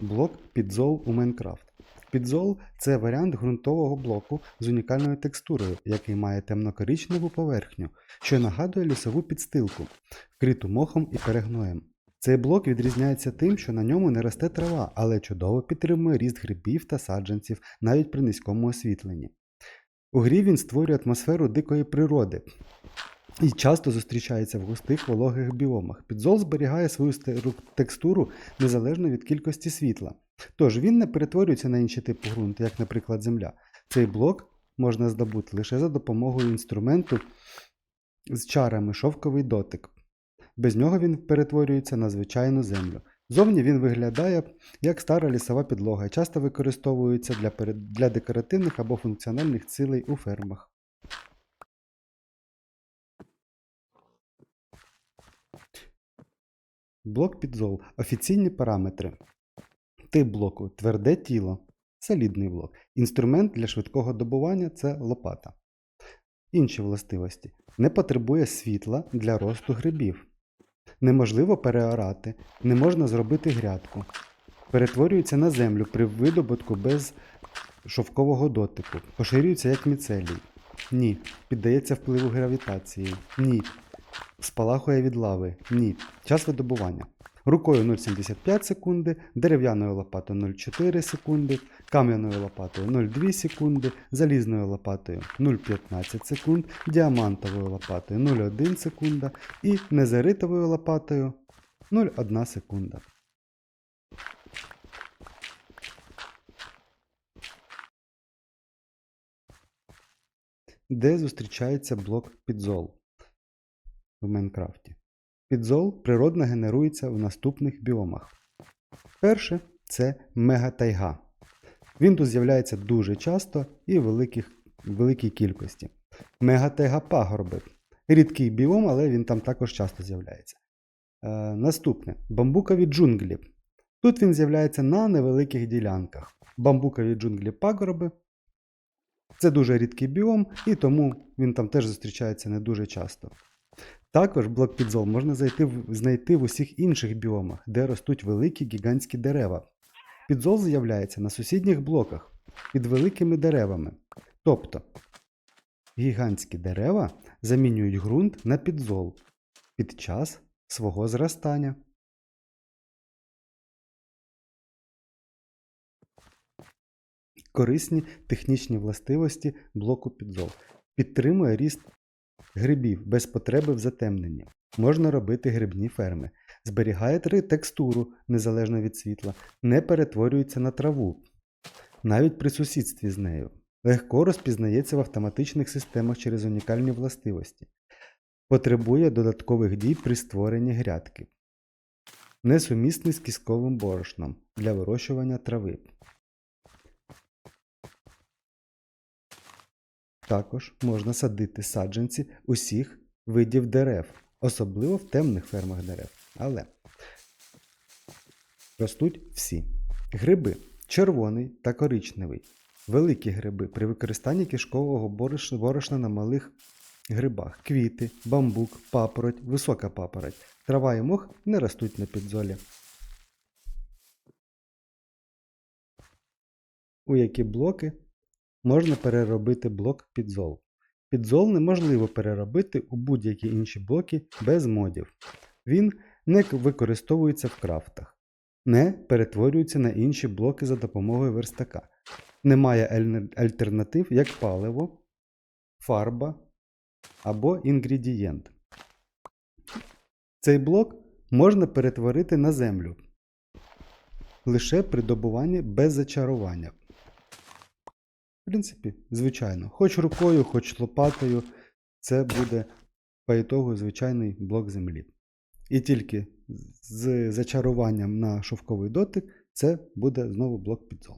Блок підзол у Майнкрафт. Підзол це варіант ґрунтового блоку з унікальною текстурою, який має темно-коричневу поверхню, що нагадує лісову підстилку, вкриту мохом і перегноєм. Цей блок відрізняється тим, що на ньому не росте трава, але чудово підтримує ріст грибів та саджанців навіть при низькому освітленні. У грі він створює атмосферу дикої природи і часто зустрічається в густих вологих біомах. Підзол зберігає свою текстуру незалежно від кількості світла. Тож він не перетворюється на інші типи ґрунту, як, наприклад, земля. Цей блок можна здобути лише за допомогою інструменту з чарами шовковий дотик. Без нього він перетворюється на звичайну землю. Зовні він виглядає як стара лісова підлога часто використовується для, для декоративних або функціональних цілей у фермах. Блок підзол. Офіційні параметри. Тип блоку тверде тіло. Солідний блок. Інструмент для швидкого добування це лопата. Інші властивості. Не потребує світла для росту грибів. Неможливо переорати, не можна зробити грядку. Перетворюється на землю при видобутку без шовкового дотику. Поширюється як міцелій. Ні. Піддається впливу гравітації. Ні. Спалахує від лави. Ні. Час видобування. Рукою 0,75 секунди, дерев'яною лопатою 0,4 секунди, кам'яною лопатою 0,2 секунди, залізною лопатою 0,15 секунд, діамантовою лопатою 0,1 секунда і незаритовою лопатою 0,1 секунда. Де зустрічається блок підзол в Майнкрафті? Підзол природно генерується в наступних біомах. Перше це мегатайга. Він тут з'являється дуже часто і в великій кількості. Мегатайга пагорби. Рідкий біом, але він там також часто з'являється. Е, наступне бамбукові джунглі. Тут він з'являється на невеликих ділянках. Бамбукові джунглі пагорби. Це дуже рідкий біом, і тому він там теж зустрічається не дуже часто. Також блок підзол можна зайти знайти в усіх інших біомах, де ростуть великі гігантські дерева. Підзол з'являється на сусідніх блоках під великими деревами. Тобто гігантські дерева замінюють ґрунт на підзол під час свого зростання. Корисні технічні властивості блоку підзол. Підтримує ріст грибів без потреби в затемненні. Можна робити грибні ферми. Зберігає три- текстуру незалежно від світла, не перетворюється на траву, навіть при сусідстві з нею. Легко розпізнається в автоматичних системах через унікальні властивості. Потребує додаткових дій при створенні грядки. Несумісний з кістковим борошном для вирощування трави. Також можна садити саджанці усіх видів дерев, особливо в темних фермах дерев. Але ростуть всі. Гриби червоний та коричневий. Великі гриби при використанні кишкового борошна, на малих грибах. Квіти, бамбук, папороть, висока папороть. Трава і мох не ростуть на підзолі. У які блоки можна переробити блок підзол. Підзол неможливо переробити у будь-які інші блоки без модів. Він не використовується в крафтах, не перетворюється на інші блоки за допомогою верстака. Немає альтернатив як паливо, фарба або інгредієнт. Цей блок можна перетворити на землю лише при добуванні без зачарування. Принципі, звичайно, хоч рукою, хоч лопатою, це буде по ітогу звичайний блок землі. І тільки з зачаруванням на шовковий дотик це буде знову блок підзол.